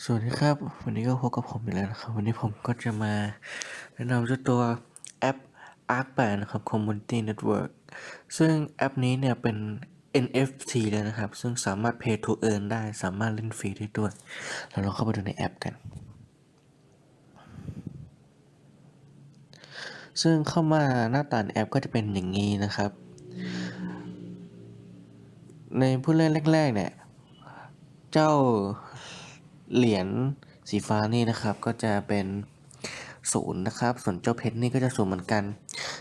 สวัสดีครับ วันนี้ก็พบกับผมอีกแล้วนะครับ วันนี้ผมก็จะมาแนะนำเจ้าตัวแอป Arc 8นะครับ Community Network ซึ่งแอปนี้เนี่ยเป็น NFT เลยนะครับ ซึ่งสามารถ Pay to Earn ได้สามารถเล่นฟรีได้ด้วยแล้วเราเข้าไปดูในแอปกัน ซึ่งเข้ามาหน้าตาในแอปก็จะเป็นอย่างนี้นะครับ ในผู้เล่นแรกๆเนี่ย เจ้า เหรียญสีฟ้านี่นะครับก็จะเป็นศูนย์นะครับ ส่วนเจ้าเพชรนี่ก็จะศูนย์เหมือนกัน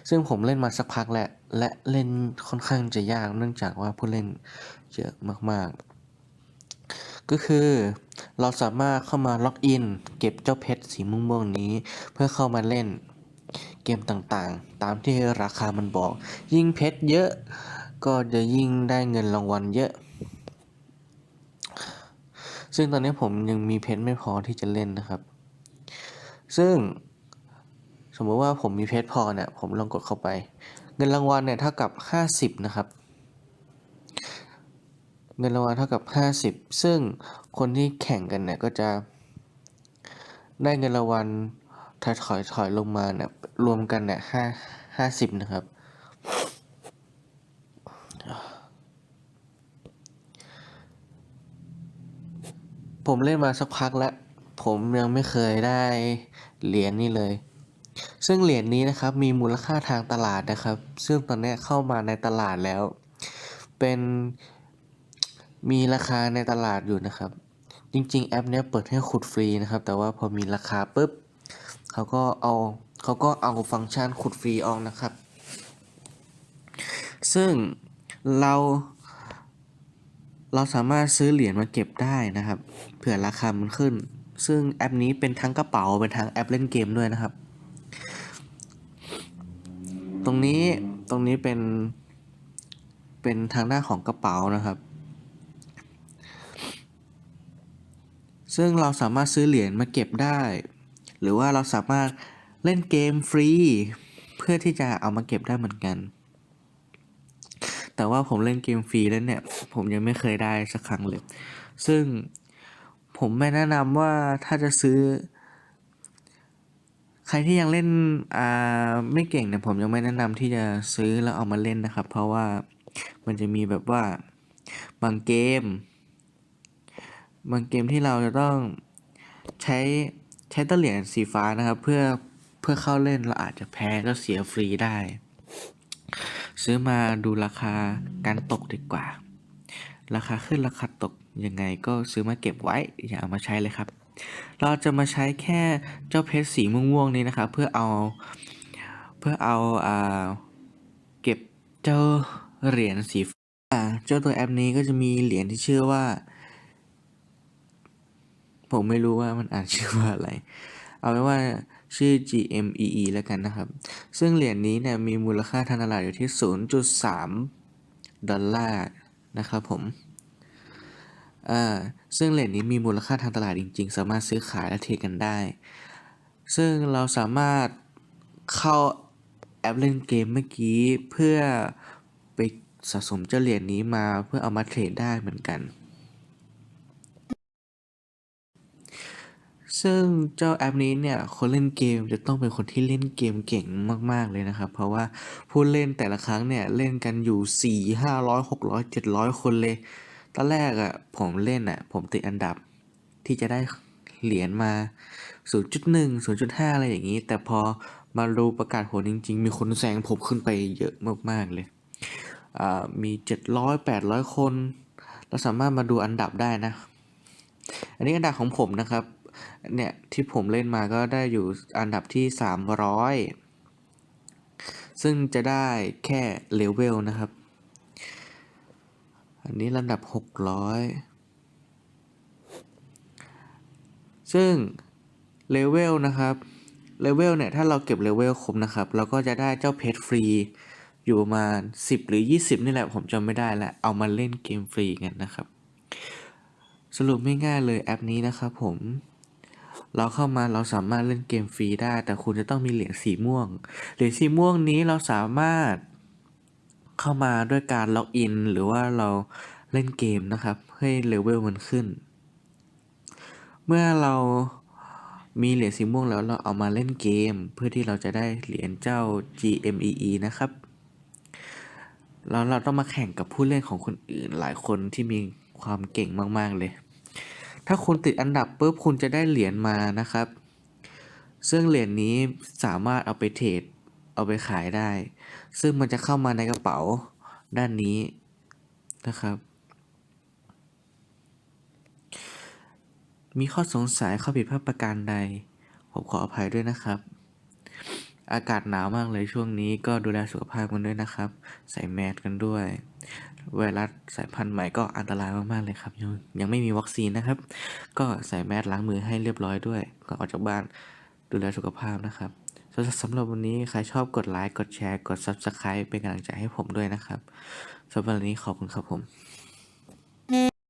ซึ่งผมเล่นมาสักพักแล้วและเล่นค่อนข้างจะยากเนื่องจากว่าผู้เล่นเยอะมากๆ ก็คือเราสามารถเข้ามาล็อกอิน เก็บเจ้าเพชรสีม่วงๆนี้ เพื่อเข้ามาเล่นเกมต่างๆ ตามที่ราคามันบอก ยิ่งเพชรเยอะก็จะยิ่งได้เงินรางวัลเยอะ ซึ่งตอนนี้ผมยังมีเพชรไม่พอที่จะเล่นนะครับ ซึ่งสมมติว่าผมมีเพชรพอเนี่ยผมลองกดเข้าไป เงินรางวัลเนี่ยเท่ากับ 50 นะครับ เงินรางวัลเท่ากับ 50 ซึ่งคนที่แข่งกันเนี่ยก็จะ ได้เงินรางวัลถอยถอยถอยลงมาเนี่ยรวมกันเนี่ยห้าห้าสิบนะครับ ผมเล่นมาสักพักแล้ว ผมยังไม่เคยได้เหรียญนี่เลย ซึ่งเหรียญนี้นะครับมีมูลค่าทางตลาดนะครับ ซึ่งตอนนี้เข้ามาในตลาดแล้ว เป็นมีราคาในตลาดอยู่นะครับ จริง ๆ แอปเนี้ยเปิดให้ขุดฟรีนะครับ แต่ว่าพอมีราคาปุ๊บเขาก็เอาเขาก็เอาฟังก์ชันขุดฟรีออกนะครับ ซึ่งเรา เราสามารถซื้อเหรียญมาเก็บได้นะครับ เผื่อราคามันขึ้น ซึ่งแอปนี้เป็นทั้งกระเป๋าเป็นทั้งแอปเล่นเกมด้วยนะครับ ตรงนี้ตรงนี้เป็น เป็นทางหน้าของกระเป๋านะครับ ซึ่งเราสามารถซื้อเหรียญมาเก็บได้ หรือว่าเราสามารถเล่นเกมฟรี เพื่อที่จะเอามาเก็บได้เหมือนกัน แต่ว่าผมเล่นเกมฟรีแล้วเนี่ย ผมยังไม่เคยได้สักครั้งเลย ซึ่งผมไม่แนะนำว่าถ้าจะซื้อ ใครที่ยังเล่นอ่าไม่เก่งเนี่ยผมยังไม่แนะนำที่จะซื้อแล้วเอามาเล่นนะครับ เพราะว่ามันจะมีแบบว่าบางเกม บางเกมที่เราจะต้องใช้ใช้ตะเหรียญสีฟ้านะครับ เพื่อเพื่อเข้าเล่นเราอาจจะแพ้ก็เสียฟรีได้ ซื้อมาดูราคาการตกดีกว่า ราคาขึ้นราคาตกยังไงก็ซื้อมาเก็บไว้อย่าเอามาใช้เลยครับ เราจะมาใช้แค่เจ้าเพชรสีม่วงๆนี้นะครับ เพื่อเอาเพื่อเอาอ่าเก็บเจ้าเหรียญสีฟ้าเจ้าตัวแอปนี้ก็จะมีเหรียญที่ชื่อว่า ผมไม่รู้ว่ามันอ่านชื่อว่าอะไร เอาไว้ว่า ชื่อ GMEE แล้วกันนะครับ ซึ่งเหรียญนี้เนี่ยมีมูลค่าทางตลาดอยู่ที่ 0.3 ดอลลาร์นะครับผมอ่าซึ่งเหรียญนี้มีมูลค่าทางตลาดจริง ๆ สามารถซื้อขายและเทรดกันได้ ซึ่งเราสามารถเข้าแอปเล่นเกมเมื่อกี้เพื่อไปสะสมเจ้าเหรียญนี้มาเพื่อเอามาเทรดได้เหมือนกัน ซึ่งเจ้าแอปนี้เนี่ยคนเล่นเกมจะต้องเป็นคนที่เล่นเกมเก่งมาก ๆ เลยนะครับ เพราะว่าผู้เล่นแต่ละครั้งเนี่ยเล่นกันอยู่ 4 500 600 700 คนเลย ตอนแรกอะ่ะผมเล่นอะ่ะผมติดอันดับที่จะได้เหรียญมา 0.1 0.5 อะไรอย่างนี้ แต่พอมาดูประกาศผลจริง ๆ มีคนแซงผมขึ้นไปเยอะมาก ๆ เลยอ่ามี 700 800 คน เราสามารถมาดูอันดับได้นะ อันนี้อันดับของผมนะครับ เนี่ยที่ผมเล่นมาก็ได้อยู่อันดับที่ 300 ซึ่งจะได้แค่เลเวลนะครับ อันนี้ลำดับ 600 ซึ่งเลเวลนะครับเลเวลเนี่ยถ้าเราเก็บเลเวลครบนะครับ เราก็จะได้เจ้าเพชรฟรีอยู่ประมาณ 10 หรือ 20 นี่แหละผมจำไม่ได้แล้วเอามาเล่นเกมฟรีกันนะครับ สรุปไม่ง่ายเลยแอปนี้นะครับผม เราเข้ามาเราสามารถเล่นเกมฟรีได้ แต่คุณจะต้องมีเหรียญสีม่วง เหรียญสีม่วงนี้เราสามารถเข้ามาด้วยการล็อกอิน หรือว่าเราเล่นเกมนะครับ ให้เลเวลมันขึ้น เมื่อเรามีเหรียญสีม่วงแล้วเราเอามาเล่นเกม เพื่อที่เราจะได้เหรียญเจ้า GMEE นะครับแล้วเราต้องมาแข่งกับผู้เล่นของคนอื่นหลายคนที่มีความเก่งมาก ๆ เลย ถ้าคุณติดอันดับปุ๊บคุณจะได้เหรียญมานะครับ ซึ่งเหรียญนี้สามารถเอาไปเทรดเอาไปขายได้ ซึ่งมันจะเข้ามาในกระเป๋าด้านนี้นะครับ มีข้อสงสัยข้อผิดพลาดประการใด ผมขออภัยด้วยนะครับ อากาศหนาวมากเลยช่วงนี้ก็ดูแลสุขภาพกันด้วยนะครับ ใส่แมสกันด้วย ไวรัสสายพันธุ์ใหม่ก็อันตรายมากๆเลยครับ ยังยังไม่มีวัคซีนนะครับ ก็ใส่แมสล้างมือให้เรียบร้อยด้วยก่อนออกจากบ้านดูแลสุขภาพนะครับสำหรับสำหรับวันนี้ใครชอบกดไลค์กดแชร์กด Subscribe เป็นกำลังใจให้ผมด้วยนะครับสำหรับวันนี้ขอบคุณครับผม